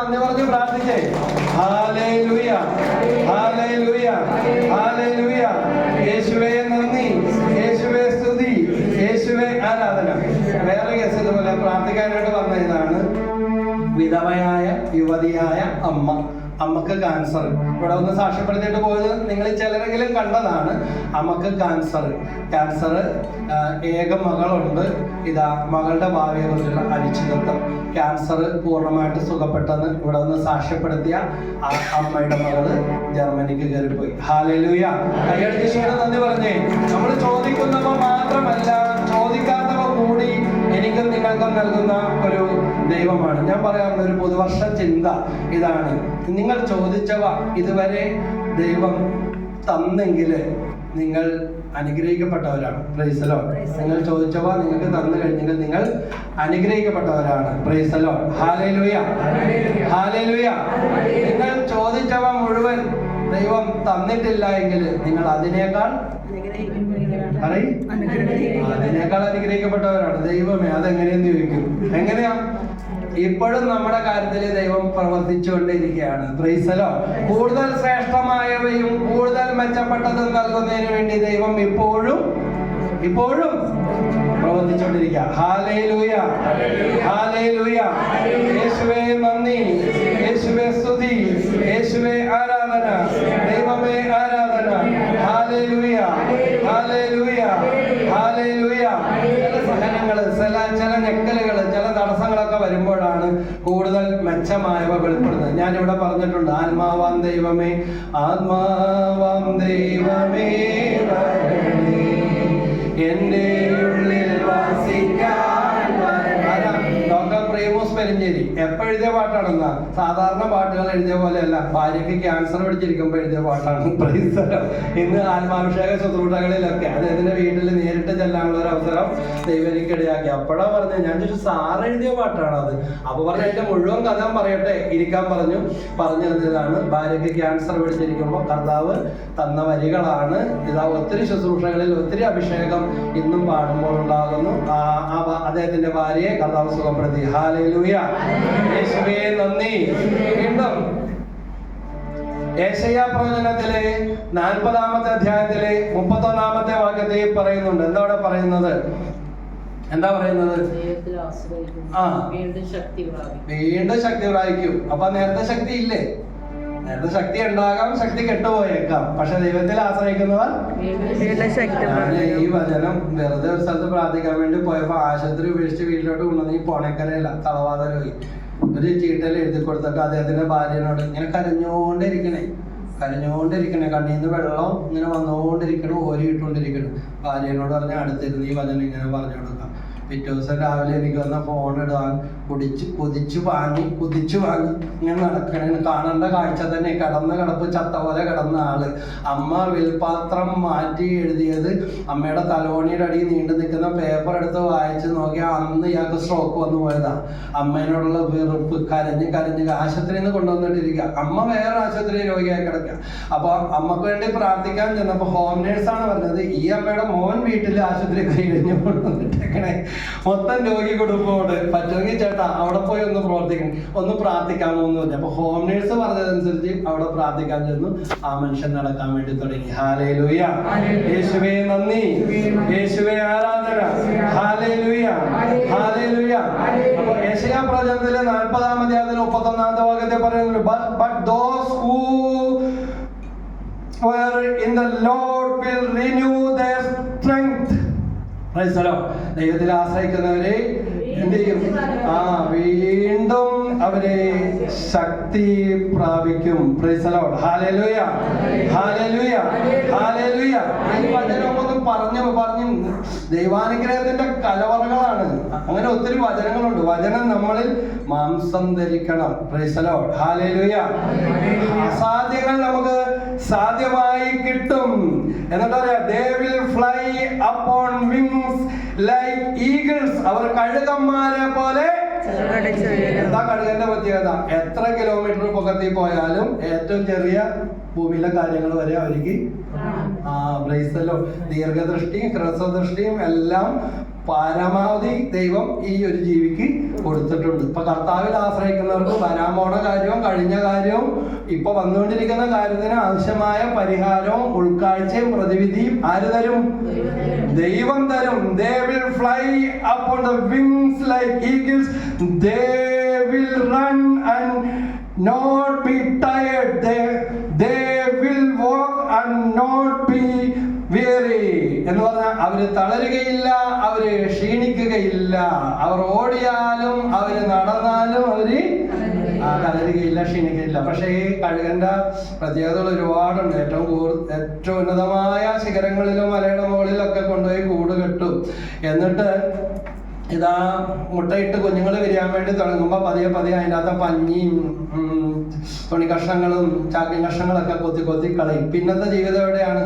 നന്ദി പറഞ്ഞ് പ്രാർത്ഥിച്ചേ. Hallelujah hallelujah hallelujah യേശുവേ നന്ദി യേശുവേ സ്തുതി യേശുവേ ആരാധന. വേറെ കേസ് ഇതുപോലെ പ്രാർത്ഥിക്കാനായിട്ട് വന്ന ഇതാണ് വിധവയായ യുവതിയായ അമ്മ. അമ്മയ്ക്ക് ക്യാൻസർ ഇവിടെ ഒന്ന് സാക്ഷ്യപ്പെടുത്തിയിട്ട് പോയത് നിങ്ങൾ ചിലരെങ്കിലും കണ്ടതാണ്. അമ്മയ്ക്ക് ക്യാൻസർ ക്യാൻസർ ഏക മകളുണ്ട്. ഇതാ മകളുടെ ഭാവിയെ കുറിച്ചുള്ള അനിശ്ചിതത്വം. ക്യാൻസർ പൂർണമായിട്ട് സുഖപ്പെട്ടെന്ന് ഇവിടെ ഒന്ന് സാക്ഷ്യപ്പെടുത്തിയ ആ അമ്മയുടെ മകൾ ജർമ്മനിക്ക് കയറിപ്പോയി. ഹാലലൂയ കയ്യടിച്ചോട് നന്ദി പറഞ്ഞേ. നമ്മൾ ചോദിക്കുന്നവ മാത്രമല്ല ചോദിക്കാത്തവ കൂടി എനിക്കും നിങ്ങൾക്കും നൽകുന്ന ഒരു ദൈവമാണ്. ഞാൻ പറയാറുള്ള ഒരു പുതുവർഷ ചിന്ത ഇതാണ്. നിങ്ങൾ ചോദിച്ചവ ഇതുവരെ ദൈവം തന്നെങ്കിൽ നിങ്ങൾ അനുഗ്രഹിക്കപ്പെട്ടവരാണ്. പ്രൈസലോ നിങ്ങൾ ചോദിച്ചവ നിങ്ങൾക്ക് തന്നു കഴിഞ്ഞെങ്കിൽ നിങ്ങൾ അനുഗ്രഹിക്കപ്പെട്ടവരാണ്. പ്രൈസലോ ഹാലേലുയ ഹാലേലുയ നിങ്ങൾ ചോദിച്ചവ മുഴുവൻ ദൈവം തന്നിട്ടില്ല എങ്കിൽ നിങ്ങൾ അതിനേക്കാൾ അതിനേക്കാൾ അനുഗ്രഹിക്കപ്പെട്ടവരാണ് ദൈവമേ. അതെങ്ങനെയെന്ന് ചോദിക്കും. എങ്ങനെയാ? ഇപ്പോഴും നമ്മുടെ കാര്യത്തിൽ ദൈവം പ്രവർത്തിച്ചുകൊണ്ടിരിക്കുകയാണ്. പ്രൈസലോ കൂടുതൽ ശ്രേഷ്ഠമായവയും കൂടുതൽ മെച്ചപ്പെട്ടതും നൽകുന്നതിന് വേണ്ടി ദൈവം ഇപ്പോഴും ഇപ്പോഴും പ്രവർത്തിച്ചുകൊണ്ടിരിക്കുക. ഹാലേലൂയ ഹാലേലൂയ യേശുവേ നന്ദി. യേശുവേ സ്തുതി. യേശുവേ ആരാധന. ദൈവമേ ആരാധന. ചില സഹനങ്ങൾ ചില ചില ഞെക്കലുകൾ ചില തടസ്സങ്ങളൊക്കെ വരുമ്പോഴാണ് കൂടുതൽ മെച്ചമായവ വെളിപ്പെടുന്നത് ഞാനിവിടെ പറഞ്ഞിട്ടുണ്ട് ആത്മാവാം ദൈവമേ ആത്മാവാം ദൈവമേ. എന്റെ ഉള്ളിൽ വസിക്കാൻ പെരിഞ്ചേരി എപ്പോ എഴുതിയ പാട്ടാണെന്നാ? സാധാരണ പാട്ടുകൾ എഴുതിയ പോലെയല്ല. ഭാര്യയ്ക്ക് ക്യാൻസർ പിടിച്ചിരിക്കുമ്പോ എഴുതിയ പാട്ടാണ് ഇന്ന് ആത്മാഭിഷേക ശുശ്രൂഷകളിലൊക്കെ അദ്ദേഹത്തിന്റെ വീട്ടിൽ നേരിട്ട് ചെല്ലാനുള്ള ഒരു അവസരം ദൈവനിക്കിടയാക്കി അപ്പോഴാ പറഞ്ഞു ഞാൻ ചോദിച്ചു സാർ എഴുതിയ പാട്ടാണ് അത്? അപ്പൊ പറഞ്ഞ എന്റെ മുഴുവൻ കഥ പറയട്ടെ ഇരിക്കാൻ പറഞ്ഞു. പറഞ്ഞു തന്നതാണ് ഭാര്യയ്ക്ക് ക്യാൻസർ പിടിച്ചിരിക്കുമ്പോൾ കർത്താവ് തന്ന വരികളാണ്. ഇതാ ഒത്തിരി ശുശ്രൂഷകളിൽ ഒത്തിരി അഭിഷേകം ഇന്നും പാടുമ്പോൾ ഉണ്ടാകുന്നു. ആ അദ്ദേഹത്തിന്റെ ഭാര്യയെ കർത്താവ് സുഖപ്പെടുത്തി. ഹാലേലൂയ യേശുവേ നന്ദി. വീണ്ടും പ്രവചനത്തിലെ നാൽപ്പതാമത്തെ അധ്യായത്തിലെ മുപ്പത്തൊന്നാമത്തെ വാക്യത്തിൽ പറയുന്നുണ്ട്. എന്താ അവിടെ പറയുന്നത്? എന്താ പറയുന്നത്. ആ. വീണ്ടും ശക്തി പ്രാപിക്കും. വീണ്ടും ശക്തി പ്രാപിക്കും. അപ്പൊ നേരത്തെ ശക്തി ഇല്ലേ? നേരത്തെ ശക്തി ഉണ്ടാകാം ശക്തി കെട്ടുപോയേക്കാം. പക്ഷെ ദൈവത്തിൽ ആശ്രയിക്കുന്നവർ ഈ വചനം വെറുതെ ഒരു സ്ഥലത്ത് പ്രാർത്ഥിക്കാൻ വേണ്ടി പോയപ്പോ ആശുപത്രി ഉപേക്ഷിച്ച് വീട്ടിലോട്ട് കൊണ്ടുവന്ന് ഈ പോണക്കരയില്ല തളവാതര പോയി. ഒരു ചീട്ടയിൽ എഴുതി കൊടുത്തിട്ട് അദ്ദേഹത്തിന്റെ ഭാര്യനോട് ഇങ്ങനെ കരഞ്ഞോണ്ടിരിക്കണേ കരഞ്ഞോണ്ടിരിക്കണേ കണ്ണീന്ന് വെള്ളം ഇങ്ങനെ വന്നുകൊണ്ടിരിക്കണം ഓരിയിട്ടുകൊണ്ടിരിക്കണം. ഭാര്യനോട് പറഞ്ഞ അടുത്തിരുന്ന് ഈ വചനം ഇങ്ങനെ പറഞ്ഞു കൊടുക്കാം പിറ്റേ ദിവസം രാവിലെ എനിക്ക് വന്ന ഫോൺ ഇടാൻ കുടിച്ച് കുതിച്ചു വാങ്ങി കുതിച്ചു വാങ്ങി. ഇങ്ങനെ നടക്കണ. കാണേണ്ട കാഴ്ച തന്നെ കിടന്ന കിടപ്പ് ചത്ത പോലെ കിടന്ന ആൾ. അമ്മ വിൽപാത്രം മാറ്റി എഴുതിയത് അമ്മയുടെ തലോണിയുടെ അടിയിൽ നീണ്ടു നിൽക്കുന്ന പേപ്പർ എടുത്ത് വായിച്ച് നോക്കിയാൽ അന്ന് ഇയാൾക്ക് സ്ട്രോക്ക് വന്നു പോയതാ. അമ്മേനോടുള്ള വെറുപ്പ് കരഞ്ഞ് കരഞ്ഞ് ആശുപത്രിയിൽ നിന്ന് കൊണ്ടുവന്നിട്ടിരിക്കുക. അമ്മ വേറെ ആശുപത്രിയിൽ രോഗിയായി കിടക്കുക. അപ്പൊ അമ്മയ്ക്ക് വേണ്ടി പ്രാർത്ഥിക്കാൻ ചെന്നപ്പോ ഹോം നേഴ്സാണ് പറഞ്ഞത് ഈ അമ്മയുടെ മോൻ വീട്ടിൽ ആശുപത്രി കഴിഞ്ഞ് കൊണ്ടുവന്നിട്ടേക്കണേ. മൊത്തം രോഗി കുടുംബോട് പറ്റുമെങ്കിൽ ചേട്ടാ അവിടെ പോയി ഒന്ന് പ്രവർത്തിക്കണം. ഒന്ന് പ്രാർത്ഥിക്കാമോ എന്ന് പറഞ്ഞു. അപ്പൊ ഹോം നേഴ്സ് പറഞ്ഞതനുസരിച്ച് അവിടെ പ്രാർത്ഥിക്കാൻ ചെന്നു. ആ മനുഷ്യൻ നടക്കാൻ വേണ്ടി തുടങ്ങി. ഹാലേ ലൂയ യേശുവേ നന്ദി. യേശുവേ ആരാധന. ഹാലേ ലൂയ ഹാലേ ലൂയ അപ്പൊ യേശയാ പ്രവചനത്തിലെ നാൽപ്പതാം അധ്യായത്തിലെ മുപ്പത്തൊന്നാമത്തെ ഭാഗത്തെ പറയുന്നുണ്ട് but those who were in the Lord will renew their strength. Lord. ദൈവത്തിൽ ആശ്രയിക്കുന്നവരെ എന്ത് ചെയ്യും ആ വീണ്ടും അവരെ ശക്തി പ്രാപിക്കും Praise the Lord. Hallelujah. പറഞ്ഞ് പറഞ്ഞു ദൈവാനുഗ്രഹത്തിന്റെ കലവറകളാണ്. അങ്ങനെ ഒത്തിരി വചനങ്ങളുണ്ട്. വചനം നമ്മളിൽ മാംസം ധരിക്കണം. അസാധ്യങ്ങൾ നമുക്ക് സാധ്യമായി കിട്ടും. എന്നിട്ടറിയാ പറയാ they will fly upon wings like eagles അവർ കഴുകന്മാരെ പോലെ എന്താ കഴുകന്റെ പ്രത്യേകത? എത്ര കിലോമീറ്റർ പൊക്കത്തിൽ പോയാലും ഏറ്റവും ചെറിയ ഭൂമിയിലെ കാര്യങ്ങൾ വരെ അവർക്ക് ആ. ബ്രൈസലോ ദീർഘദൃഷ്ടിയും ഹ്രസ്വദൃഷ്ടിയും എല്ലാം പരമാവധി ദൈവം ഈ ഒരു ജീവിക്ക് കൊടുത്തിട്ടുണ്ട്. ഇപ്പൊ കർത്താവിൽ ആശ്രയിക്കുന്നവർക്ക് വരാൻ പോണ കാര്യവും കഴിഞ്ഞ കാര്യവും ഇപ്പൊ വന്നുകൊണ്ടിരിക്കുന്ന കാര്യത്തിന് ആവശ്യമായ പരിഹാരവും ഉൾക്കാഴ്ചയും പ്രതിവിധിയും ആര് തരും? ദൈവം തരും. They will fly up on the wings like eagles they will run and not be tired they അവർ തളരുകയില്ല അവർ ക്ഷീണിക്കുകയില്ല. അവർ ഓടിയാലും അവർ നടന്നാലും അവർ തളരുകയില്ല ക്ഷീണിക്കുകയില്ല. പക്ഷേ ഈ കഴുകന്റെ പ്രത്യേകതകൾ ഒരുപാടുണ്ട്. ഏറ്റവും ഏറ്റവും ഉന്നതമായ ശിഖരങ്ങളിലും മലയുടെ മുകളിലൊക്കെ കൊണ്ടുപോയി കൂട് കെട്ടും. എന്നിട്ട് ഇതാ മുട്ടയിട്ട് കുഞ്ഞുങ്ങൾ വിരിയാൻ വേണ്ടി തുടങ്ങുമ്പോൾ പതിയെ പതിയെ അതിന്റെ അകത്ത് പഞ്ഞിയും തുണി കഷ്ണങ്ങളും ചാക്കിൻ കഷ്ണങ്ങളൊക്കെ കൊത്തി കൊത്തി കളയും. പിന്നത്തെ ജീവിതം എവിടെയാണ്?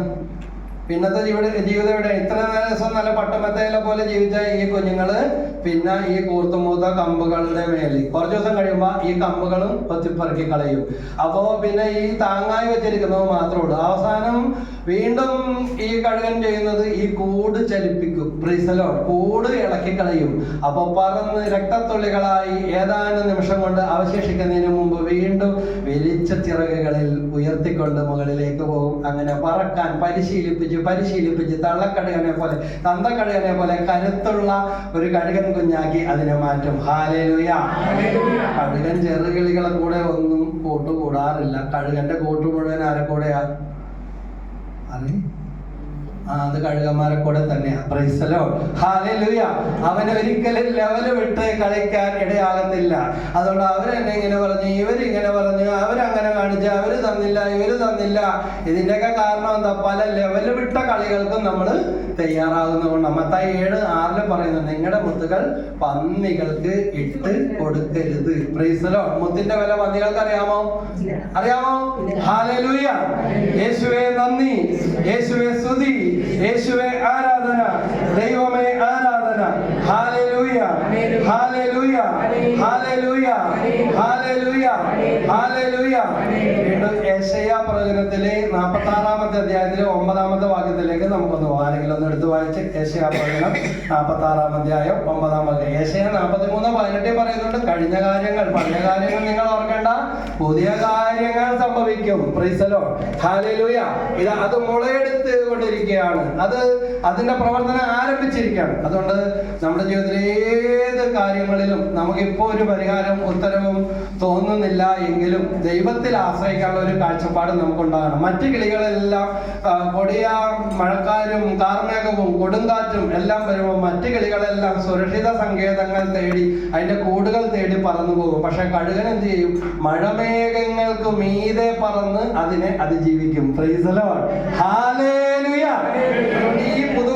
പിന്നത്തെ ജീവിത ജീവിതം ഇവിടെ ഇത്ര ദിവസം നല്ല പട്ടുമെത്തയിലെ പോലെ ജീവിച്ച ഈ കുഞ്ഞുങ്ങൾ പിന്നെ ഈ കൂർത്തുമൂത്ത കമ്പുകളുടെ മേലിൽ. കുറച്ച് ദിവസം കഴിയുമ്പോൾ ഈ കമ്പുകളും കൊത്തിപ്പറക്കി കളയും. അപ്പോ പിന്നെ ഈ താങ്ങായി വെച്ചിരിക്കുന്നത് മാത്രമേ ഉള്ളൂ. അവസാനം വീണ്ടും ഈ കഴുകൻ ചെയ്യുന്നത് ഈ കൂട് ചലിപ്പിക്കും. ബ്രിസലോ കൂട് ഇളക്കി കളയും. അപ്പൊ പറന്ന് രക്തത്തുള്ളികളായി ഏതാനും നിമിഷം കൊണ്ട് അവശേഷിക്കുന്നതിന് മുമ്പ് വീണ്ടും വലിച്ച ചിറകുകളിൽ ഉയർത്തിക്കൊണ്ട് മുകളിലേക്ക് പോകും. അങ്ങനെ പറക്കാൻ പരിശീലിപ്പിച്ച് പരിശീലിപ്പിച്ച് തള്ളക്കടുകനെ പോലെ തന്തക്കടുകനെ പോലെ കരുത്തുള്ള ഒരു കടുകൻ കുഞ്ഞാക്കി അതിനെ മാറ്റും. ഹാലേലുയ കടുകൻ ചെറുകിളികളെ കൂടെ ഒന്നും കൂട്ടുകൂടാറില്ല. കടുകന്റെ കൂട്ടു മുഴുവൻ ആരെ കൂടെയാ? ആ അത് കഴുകന്മാരെ കൂടെ തന്നെയാ പ്രൈസലോ അവൻ ഒരിക്കലും ലെവൽ വിട്ട് കളിക്കാൻ ഇടയാകത്തില്ല. അതുകൊണ്ട് അവരെന്നെ ഇങ്ങനെ പറഞ്ഞു ഇവരിങ്ങനെ പറഞ്ഞു അവരങ്ങനെ കാണിച്ചു അവർ തന്നില്ല ഇവർ തന്നില്ല. ഇതിന്റെയൊക്കെ കാരണം എന്താ? പല ലെവൽ വിട്ട കളികൾക്കും നമ്മൾ തയ്യാറാകുന്നതുകൊണ്ട് മത്തായി ഏഴ് ആറിൽ പറയുന്നു നിങ്ങളുടെ മുത്തുകൾ പന്നികൾക്ക് ഇട്ട് കൊടുക്കരുത്. പ്രൈസലോ മുത്തിന്റെ വില പന്നികൾക്ക് അറിയാമോ? അറിയാമോ? ഹാലൂയ യേശുവേ നന്ദി. യേശുവേ സ്തുതി. യേശുവേ ആരാധന ദൈവമേ ആരാധന. ഹാലൂയ Hallelujah. Hallelujah. Hallelujah. Hallelujah. വീണ്ടും ഏശയ പ്രവചനത്തിലെ നാൽപ്പത്തി ആറാമത്തെ അധ്യായത്തിലെ ഒമ്പതാമത്തെ വാക്യത്തിലേക്ക് നമുക്കൊന്ന് ആരെങ്കിലും ഒന്ന് എടുത്തു വായിച്ച് ഏശയ പ്രവചനം നാൽപ്പത്തി ആറാം അധ്യായം ഒമ്പതാം വാക്യം ഏശയ നാൽപ്പത്തി മൂന്ന് പതിനെട്ടിൽ പറയുന്നുണ്ട് കഴിഞ്ഞ കാര്യങ്ങൾ പഴയ കാര്യങ്ങൾ നിങ്ങൾ ഓർക്കേണ്ട പുതിയ കാര്യങ്ങൾ സംഭവിക്കും പ്രീസലോ ഹാലലൂയ ഇത് അത് മുളയെടുത്ത് കൊണ്ടിരിക്കുകയാണ് അത് അതിന്റെ പ്രവർത്തനം ആരംഭിച്ചിരിക്കുകയാണ് അതുകൊണ്ട് നമ്മുടെ ജീവിതത്തിലെ ഏത് കാര്യങ്ങളിലും നമുക്കിപ്പോൾ ഒരു പരിഹാരം ഉത്തരവും തോന്നുന്നില്ല എങ്കിലും ദൈവത്തിൽ ആശ്രയിക്കാനുള്ള ഒരു കാഴ്ചപ്പാട് നമുക്കുണ്ടാകണം. മറ്റു കിളികളെല്ലാം കൊടിയ മഴക്കാരും കാർമേഘവും കൊടുങ്കാറ്റും എല്ലാം വരുമ്പോൾ മറ്റു കിളികളെല്ലാം സുരക്ഷിത സങ്കേതങ്ങൾ തേടി അതിന്റെ കൂടുകൾ തേടി പറന്നു പോകും. പക്ഷെ കഴുകൻ എന്ത് ചെയ്യും? മഴമേഘങ്ങൾക്ക് മീതെ പറന്ന് അതിനെ അതിജീവിക്കും.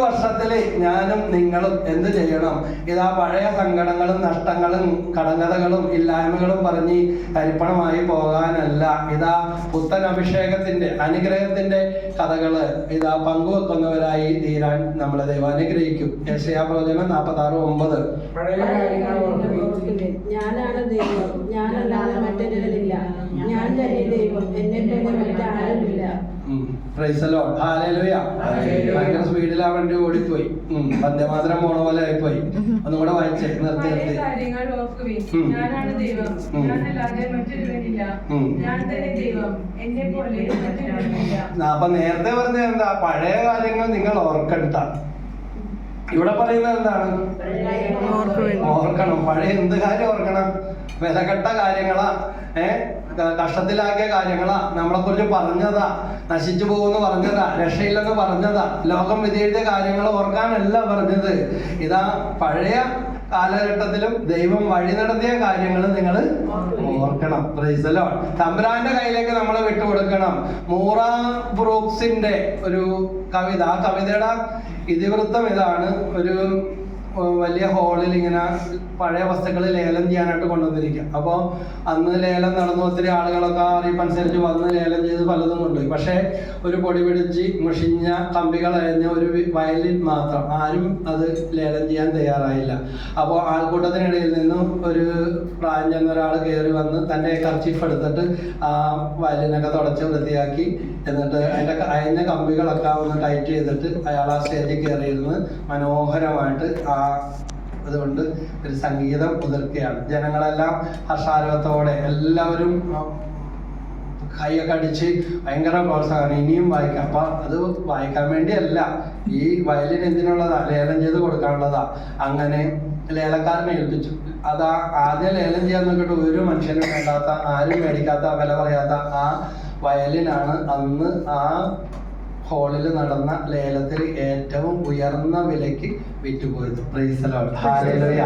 പുതുവർഷത്തിൽ ഞാനും നിങ്ങളും എന്ത് ചെയ്യണം? ഇതാ പഴയ സങ്കടങ്ങളും നഷ്ടങ്ങളും കടങ്കഥകളും ഇല്ലായ്മകളും പറഞ്ഞ് തരിപ്പണമായി പോകാനല്ല. ഇതാ പുത്തൻ അഭിഷേകത്തിന്റെ അനുഗ്രഹത്തിന്റെ കഥകൾ ഇതാ പങ്കുവെക്കുന്നവരായി തീരാൻ നമ്മളെ ദൈവം അനുഗ്രഹിക്കും. യശയാ പ്രവചനം നാൽപ്പത്തി ആറ് ഒമ്പത്. ഞാനാണ് ദൈവം. ഞാനല്ലാതെ മറ്റൊരുവരില്ല ഞാൻ തന്നെ ദൈവം. എന്നെ തന്നെ മറ്റാരുമില്ല. ഭയങ്കര സ്പീഡിൽ ആ വണ്ടി ഓടിപ്പോയി. വന്ദേമാതരം പോണ പോലെ ആയിപ്പോയി. ഒന്നും കൂടെ വായിച്ചേ നിർത്തി നിർത്തി. അപ്പൊ നേരത്തെ പറഞ്ഞ എന്താ? പഴയ കാര്യങ്ങൾ നിങ്ങൾ ഓർക്കണ്ട ഇവിടെ പറയുന്നത് എന്താണ്. ഓർക്കണം. പഴയ എന്ത് കാര്യം ഓർക്കണം? വിലകെട്ട കാര്യങ്ങളാ ഏർ കഷ്ടത്തിലാക്കിയ കാര്യങ്ങളാ. നമ്മളെ കുറിച്ച് പറഞ്ഞതാ നശിച്ചു പോകുമെന്ന് പറഞ്ഞതാ രക്ഷയില്ലെന്ന് പറഞ്ഞതാ. ലോകം വിധിയെഴുതിയ കാര്യങ്ങൾ ഓർക്കാനല്ല പറഞ്ഞത്. ഇതാ പഴയ കാലഘട്ടത്തിലും ദൈവം വഴി നടത്തിയ കാര്യങ്ങൾ നിങ്ങൾ ഓർക്കണം. പ്രൈസലോ തമ്പുരാന്റെ കയ്യിലേക്ക് നമ്മൾ വിട്ടുകൊടുക്കണം. മൂറ ബ്രൂക്സിന്റെ ഒരു കവിത. ആ കവിതയുടെ ഇതിവൃത്തം ഇതാണ്. ഒരു വലിയ ഹാളിൽ ഇങ്ങനെ പഴയ വസ്തുക്കൾ ലേലം ചെയ്യാനായിട്ട് കൊണ്ടുവന്നിരിക്കുക അപ്പോൾ അന്ന് ലേലം നടന്നു ഒത്തിരി ആളുകളൊക്കെ അറിയിപ്പനുസരിച്ച് വന്ന് ലേലം ചെയ്ത് പലതും കൊണ്ടുപോയി. പക്ഷേ ഒരു പൊടി പിടിച്ച് മുഷിഞ്ഞ കമ്പികൾ അയഞ്ഞ ഒരു വയലിൻ മാത്രം ആരും അത് ലേലം ചെയ്യാൻ തയ്യാറായില്ല. അപ്പോൾ ആൾക്കൂട്ടത്തിനിടയിൽ നിന്നും ഒരു പ്രായം ചെന്ന ഒരാൾ കയറി വന്ന് തന്റെ കർച്ചീഫ് എടുത്തിട്ട് ആ വയലിനൊക്കെ തുടച്ച് വൃത്തിയാക്കി എന്നിട്ട് അതിന്റെ അതിന്റെ കമ്പികളൊക്കെ ഒന്ന് ടൈറ്റ് ചെയ്തിട്ട് അയാൾ ആ സ്റ്റേജിൽ കയറിയിരുന്ന് മനോഹരമായിട്ട് ആ അതുകൊണ്ട് ഒരു സംഗീതം പുതിർക്കുകയാണ് ജനങ്ങളെല്ലാം ഹർഷാരവത്തോടെ എല്ലാവരും കൈയൊക്കെ അടിച്ച് ഭയങ്കര പ്രോത്സാഹനം. ഇനിയും വായിക്കാം. അപ്പൊ അത് വായിക്കാൻ വേണ്ടിയല്ല ഈ വയലിൻ എന്തിനുള്ളതാ? ലേലം ചെയ്ത് കൊടുക്കാനുള്ളതാ. അങ്ങനെ ലേലക്കാരനെ ഏൽപ്പിച്ചു അതാ ആദ്യം ലേലം ചെയ്യാൻ നോക്കിയിട്ട് ഒരു മനുഷ്യനും വേണ്ടാത്ത ആരും മേടിക്കാത്ത വില പറയാത്ത ആ വയലിനാണ് അന്ന് ആ ഹോളിൽ നടന്ന ലേലത്തിൽ ഏറ്റവും ഉയർന്ന വിലയ്ക്ക് വിറ്റുപോയത്. Praise ഹാലയിലുയ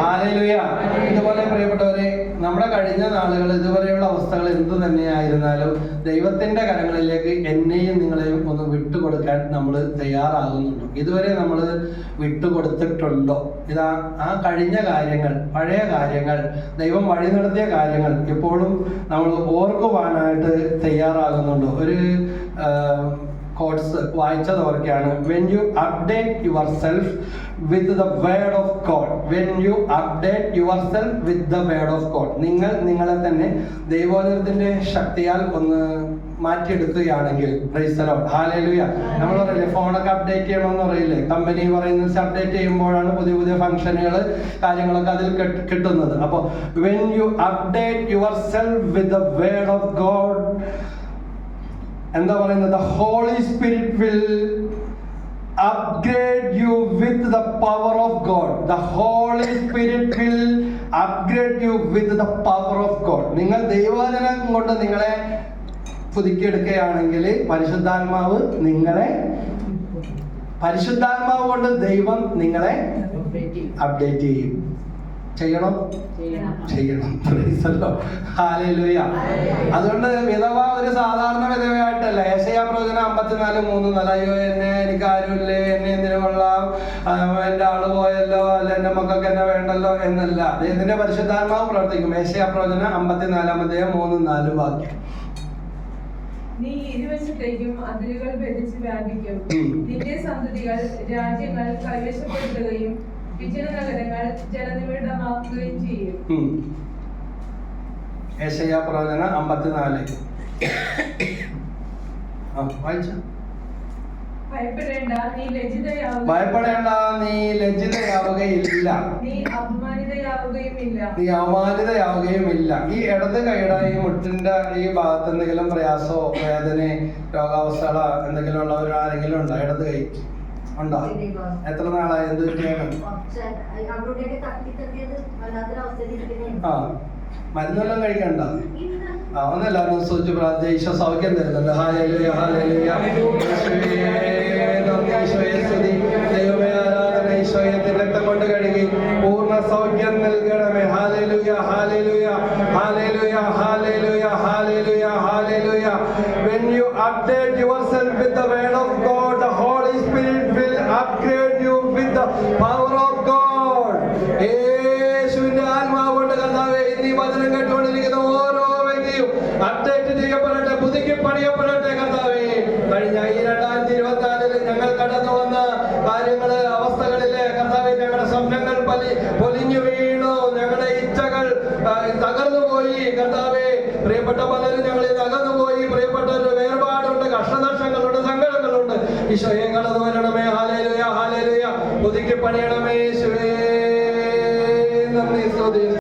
ഹാലയിലുയ. ഇതുപോലെ പ്രിയപ്പെട്ടവരെ നമ്മുടെ കഴിഞ്ഞ നാളുകൾ ഇതുവരെയുള്ള അവസ്ഥകൾ എന്തു തന്നെയായിരുന്നാലും ദൈവത്തിന്റെ കരങ്ങളിലേക്ക് എന്നെയും നിങ്ങളെയും ഒന്ന് വിട്ടുകൊടുക്കാൻ നമ്മൾ തയ്യാറാകുന്നുണ്ടോ. ഇതുവരെ നമ്മൾ വിട്ടുകൊടുത്തിട്ടുണ്ടോ? ഇതാ ആ കഴിഞ്ഞ കാര്യങ്ങൾ പഴയ കാര്യങ്ങൾ ദൈവം വഴി നടത്തിയ കാര്യങ്ങൾ എപ്പോഴും നമ്മൾ ഓർക്കുവാനായിട്ട് തയ്യാറാകുന്നുണ്ടോ. ഒരു കോഡ്സ് വായിച്ചത് ഓർക്കുകയാണ് when you update yourself with the word of God when you update yourself with the word of God നിങ്ങൾ നിങ്ങളെ തന്നെ ദൈവോദരത്തിന്റെ ശക്തിയാൽ ഒന്ന് മാറ്റിയെടുക്കുകയാണെങ്കിൽ ഹാലേലുയ നമ്മൾ പറയില്ലേ ഫോണൊക്കെ അപ്ഡേറ്റ് ചെയ്യണമെന്ന് പറയില്ലേ? കമ്പനി പറയുന്നത് അപ്ഡേറ്റ് ചെയ്യുമ്പോഴാണ് പുതിയ പുതിയ ഫംഗ്ഷനുകൾ കാര്യങ്ങളൊക്കെ അതിൽ കിട്ട്- കിട്ടുന്നത്. അപ്പോൾ when you update yourself with the word of God എന്താ പറയുന്നത്? Holy Spirit will upgrade you with the power of God the Holy Spirit will upgrade you with the power of God നിങ്ങൾ ദൈവവചനം കൊണ്ട് നിങ്ങളെ പുതുക്കിയെടുക്കുകയാണെങ്കിൽ പരിശുദ്ധാത്മാവ് നിങ്ങളെ പരിശുദ്ധാത്മാവ് കൊണ്ട് ദൈവം നിങ്ങളെ അപ്ഡേറ്റ് ചെയ്യും. ചെയ്യണം? ചെയ്യണം. Hallelujah. അതുകൊണ്ട് വിധവ ഒരു സാധാരണ വിധവയായിട്ടല്ല. ഏശയാ പ്രവചനം അമ്പത്തിനാല് മൂന്ന് നാല്. അയ്യോ എന്നെ എനിക്ക് ആരുമില്ലേ? എന്നെ എന്തിനു കൊള്ളാം? ആ, എന്റെ ആൾ പോയല്ലോ? അല്ല എന്റെ മക്കൾക്ക് എന്നെ വേണ്ടല്ലോ? എന്നല്ല. ദൈവത്തിന്റെ പരിശുദ്ധാത്മാവ് പ്രവർത്തിക്കും. ഏശയാ പ്രവചനം അമ്പത്തിനാലാമത്തെ മൂന്ന് നാല് വാക്യം. നീ ഇരുവശത്തേക്കും അതിരുകൾ ഭേദിച്ച് വ്യാപിക്കും. നിന്റെ സന്തതികൾ രാജ്യങ്ങൾ കൈവശപ്പെടുത്തുകയും വിജയ നഗരങ്ങൾ ജനനിബിഡമാക്കുകയും ചെയ്യും. ഉം. ഏശയ്യാ പ്രവചനം അമ്പത്തിനാല്. ഭയപ്പെടേണ്ട നീ ലജ്ജിതയാവുകയില്ല. നീ അപമാനിതയാവുകയും അമാനിതയാവുകയുമില്ല ഈ ഇടത് കൈയുടെ ഈ മുട്ടിന്റെ ഈ ഭാഗത്ത് എന്തെങ്കിലും പ്രയാസോ വേദന രോഗാവസ്ഥകളോ എന്തെങ്കിലും ഉള്ളവരോ ആരെങ്കിലും ഉണ്ടോ ഇടത് കൈ ഉണ്ടോ? എത്ര നാളായി? എന്ത് പറ്റിയാണ് ആ മരുന്നെല്ലാം കഴിക്കണ്ട? ആ ഒന്നെല്ലാവരും പ്രാർത്ഥിച്ച സൗഖ്യം തരുന്നുണ്ട്. ഹാലേ ഹാലേലുയ പണിയപ്പെടട്ടെ കർത്താവേ. കഴിഞ്ഞ ഈ രണ്ടായിരത്തി ഇരുപത്തി ആറിൽ ഞങ്ങൾ കടന്നു വന്ന കാര്യങ്ങൾ അവസ്ഥകളിലെ കർത്താവെ ഞങ്ങളുടെ സ്വപ്നങ്ങൾ പലി പൊലിഞ്ഞു വീണു. ഞങ്ങളുടെ ഇച്ഛകൾ തകർന്നു പോയി. കർത്താവെ പ്രിയപ്പെട്ട പലരും ഞങ്ങൾ തകർന്നു പോയി. പ്രിയപ്പെട്ട ഒരു വേർപാടുണ്ട് കഷ്ടനഷ്ടങ്ങളുണ്ട് സങ്കടങ്ങളുണ്ട്. ഈശോയെ കടന്നു വരണമേ ഹാലേലുയ ഹാലേലുയ. പുതുക്കി പണിയണമേ ഈശോയെ. നന്ദി സ്തുതി.